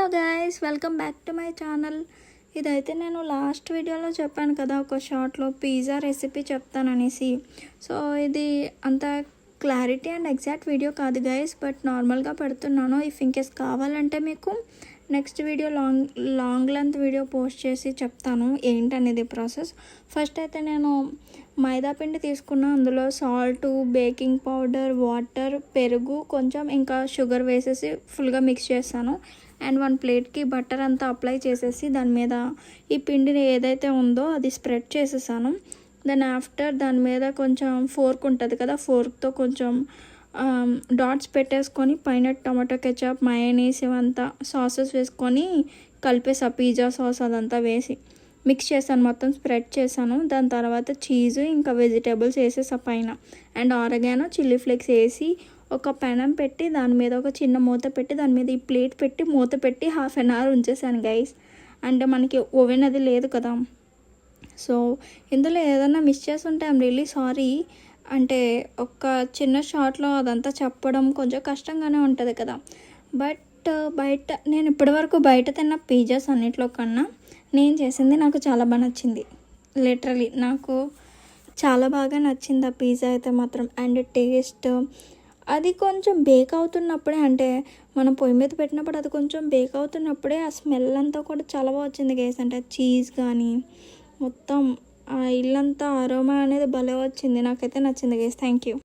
Hello guys welcome back to my channel ఇదైతే నేను last వీడియోలో చెప్పాను కదా ఒక షార్ట్లో పిజ్జా రెసిపీ చెప్తాననేసి. సో ఇది అంత క్లారిటీ అండ్ ఎగ్జాక్ట్ వీడియో కాదు గైస్ బట్ నార్మల్గా పెడుతున్నాను. ఇఫ్ ఇన్కేస్ కావాలంటే మీకు next video long long length video post చేసి చెప్తాను ఏంటనేది ప్రాసెస్. ఫస్ట్ అయితే నేను మైదా పిండి తీసుకున్న. అందులో సాల్ట్ బేకింగ్ పౌడర్ వాటర్ పెరుగు కొంచెం ఇంకా షుగర్ వేసేసి ఫుల్గా మిక్స్ చేస్తాను. అండ్ వన్ ప్లేట్కి బటర్ అంతా అప్లై చేసేసి దాని మీద ఈ పిండిని ఏదైతే ఉందో అది స్ప్రెడ్ చేసేసాను. దెన్ ఆఫ్టర్ దాని మీద కొంచెం ఫోర్క్ ఉంటుంది కదా ఫోర్క్తో కొంచెం డాట్స్ పెట్టేసుకొని పైన టమాటో కెచప్ మయనీస్ ఇవంతా సాసెస్ వేసుకొని కలిపేసా పిజ్జా సాస్ అదంతా వేసి. మిక్స్ చేశాను మొత్తం స్ప్రెడ్ చేశాను. దాని తర్వాత చీజ్ ఇంకా వెజిటేబుల్స్ వేసేసా పైన. అండ్ ఆరగానో చిల్లీ ఫ్లేక్స్ వేసి ఒక పెనం పెట్టి దాని మీద ఒక చిన్న మూత పెట్టి దాని మీద ఈ ప్లేట్ పెట్టి మూత పెట్టి హాఫ్ అన్ అవర్ ఉంచేసాను గైస్. అంటే మనకి ఓవెన్ అది లేదు కదా. సో ఇందులో ఏదైనా మిస్ చేస్తుంటే ఐమ్ రియలీ సారీ. అంటే ఒక చిన్న షార్ట్లో అదంతా చెప్పడం కొంచెం కష్టంగానే ఉంటుంది కదా. బట్ బయట నేను ఇప్పటివరకు బయట తిన్న పిజ్జాస్ అన్నిట్లో కన్నా నేను చేసింది నాకు చాలా బాగా నచ్చింది. లిటరలీ నాకు చాలా బాగా నచ్చింది ఆ పిజ్జా అయితే మాత్రం. అండ్ టేస్ట్ అది కొంచెం బేక్ అవుతున్నప్పుడే అంటే మనం పొయ్యి మీద పెట్టినప్పుడు అది కొంచెం బేక్ అవుతున్నప్పుడే ఆ స్మెల్ అంతా కూడా చాలా బాగా వచ్చింది గేస్ అంటే చీజ్ కానీ మొత్తం ఆ ఇల్లంతా అరోమా అనేది భలే వచ్చింది. నాకైతే నచ్చింది గేస్ థ్యాంక్ యూ